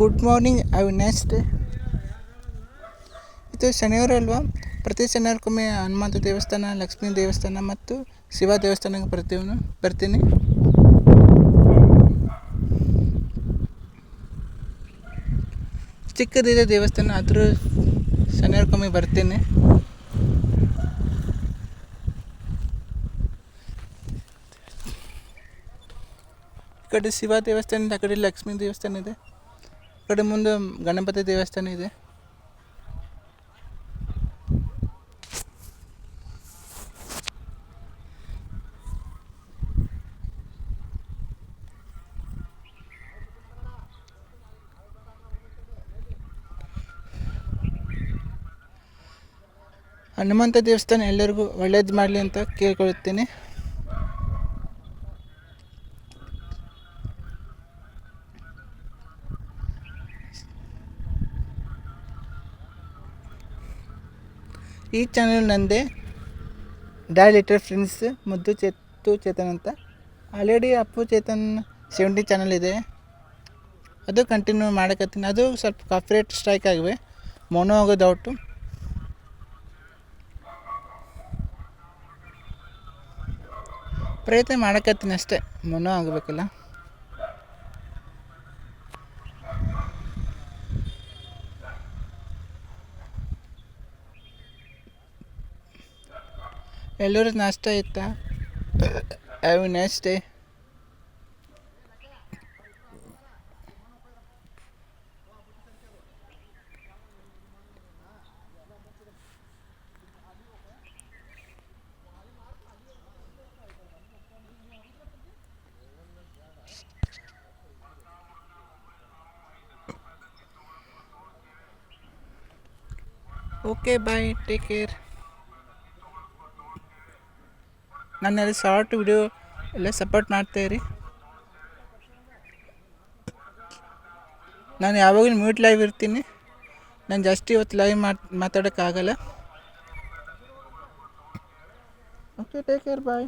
Good morning I next ಇದು ಶನಿವಾರ ಅಲ್ವಾ? ಪ್ರತಿ ಶನಿವಾರಕ್ಕೊಮ್ಮೆ ಹನುಮಂತ ದೇವಸ್ಥಾನ, ಲಕ್ಷ್ಮೀ ದೇವಸ್ಥಾನ ಮತ್ತು ಶಿವ ದೇವಸ್ಥಾನಕ್ಕೆ ಬರ್ತೀವನು ಬರ್ತೀನಿ. ಚಿಕ್ಕದಿದೆ ದೇವಸ್ಥಾನ ಆದರೂ ಶನಿವಾರಕ್ಕೊಮ್ಮೆ ಬರ್ತೀನಿ. ಈ ಕಡೆ ಶಿವ ದೇವಸ್ಥಾನ ಇದೆ ಆ ಕಡೆ ಲಕ್ಷ್ಮೀ ದೇವಸ್ಥಾನ ಇದೆ. ಕಡೆ ಮುಂದೆ ಗಣಪತಿ ದೇವಸ್ಥಾನ ಇದೆ. ಹನುಮಂತ ದೇವಸ್ಥಾನ ಎಲ್ಲರಿಗೂ ಒಳ್ಳೇದು ಮಾಡಲಿ ಅಂತ ಕೇಳ್ಕೊಳ್ತೀನಿ. ಈ ಚಾನಲ್ ನಂದೇ ಡೈಲೆಟರ್ ಲಿಟರ್ ಫ್ರೆಂಡ್ಸ್ ಮುದ್ದು ಚೇತು ಚೇತನ್ ಅಂತ. Already Appu Chethan seventy channel ಇದೆ. ಅದು ಕಂಟಿನ್ಯೂ ಮಾಡಕತ್ತೀನಿ. ಅದು ಸ್ವಲ್ಪ ಕಾಪ್ರೇಟ್ ಸ್ಟ್ರೈಕ್ ಆಗಿವೆ. ಮೊನೋ ಆಗೋದು ಔಟು ಪ್ರಯತ್ನ ಮಾಡಕತ್ತೀನಿ ಅಷ್ಟೇ. ಮೊನೋ ಆಗಬೇಕಲ್ಲ. ಎಲ್ಲರೂ ನಾಷ್ಟ ಇತ್ತಾ? Have next day okay bye take care ನನ್ನೆಲ್ಲ ಶಾರ್ಟ್ ವಿಡಿಯೋ ಎಲ್ಲ ಸಪೋರ್ಟ್ ಮಾಡ್ತಾಯಿರಿ ನಾನು ಯಾವಾಗಲೂ ಮ್ಯೂಟ್ ಲೈವ್ ಇರ್ತೀನಿ. ನಾನು ಜಾಸ್ತಿ ಇವತ್ತು ಲೈವ್ ಮಾತ್, ಮಾತಾಡೋಕ್ಕಾಗಲ್ಲ. Okay take care bye